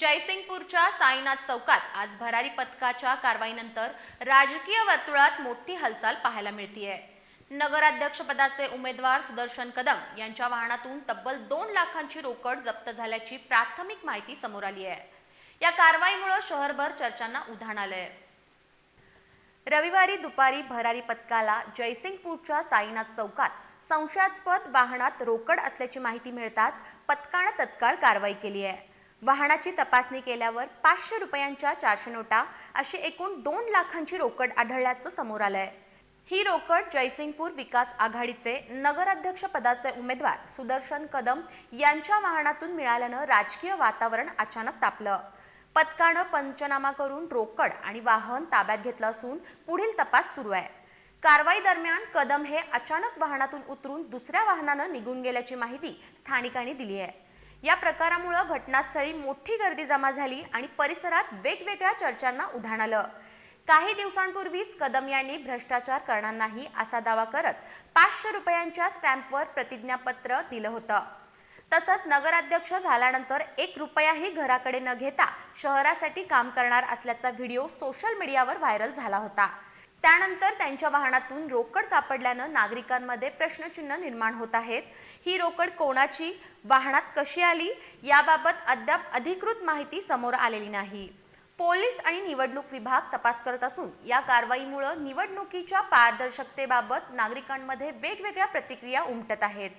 जयसिंगपूरच्या साईनाथ चौकात आज भरारी पथकाच्या कारवाईनंतर राजकीय वर्तुळात मोठी हालचाल पाहायला मिळतीये. नगराध्यक्षपदाचे उमेदवार सुदर्शन कदम यांच्या वाहनातून तब्बल दोन लाखांची रोकड जप्त झाल्याची प्राथमिक माहिती समोर आली आहे या कारवाईमुळे शहरभर चर्चांना उधाण आलंय. रविवारी दुपारी भरारी पथकाला जयसिंगपूरच्या साईनाथ चौकात संशयास्पद वाहनात रोकड असल्याची माहिती मिळताच पथकानं तत्काळ कारवाई केली आहे वाहनाची तपासणी केल्यावर पाचशे रुपयांच्या चारशे नोटा अशी एकूण दोन लाखांची रोकड आढळल्याचं समोर आलंय. ही रोकड जयसिंगपूर विकास आघाडीचे नगराध्यक्ष पदाचे उमेदवार सुदर्शन कदम यांच्या वाहनातून मिळाल्यानं राजकीय वातावरण अचानक तापलं. पथकानं पंचनामा करून रोकड आणि वाहन ताब्यात घेतलं असून पुढील तपास सुरू आहे. कारवाई दरम्यान कदम हे अचानक वाहनातून उतरून दुसऱ्या वाहनानं निघून गेल्याची माहिती स्थानिकांनी दिली आहे. या प्रकारामुळं घटनास्थळी मोठी गर्दी जमा झाली आणि परिसरात वेगवेगळ्या चर्चांना उधाण आलं. काही दिवसांपूर्वीच कदम यांनी भ्रष्टाचार करणार नाही असा दावा करत पाचशे रुपयांच्या स्टॅम्पवर प्रतिज्ञापत्र दिलं होतं. तसंच नगराध्यक्ष झाल्यानंतर एक रुपयाही घराकडे न घेता शहरासाठी काम करणार असल्याचा व्हिडिओ सोशल मीडियावर व्हायरल झाला होता. त्यानंतर त्यांच्या वाहनातून रोकड सापडल्यानं नागरिकांमध्ये प्रश्नचिन्ह निर्माण होत आहेत. ही रोकड कोणाची वाहनात कशी आली याबाबत अद्याप अधिकृत माहिती समोर आलेली नाही. पोलीस आणि निवडणूक विभाग तपास करत असून या कारवाईमुळे निवडणुकीच्या पारदर्शकतेबाबत नागरिकांमध्ये वेगवेगळ्या प्रतिक्रिया उमटत आहेत.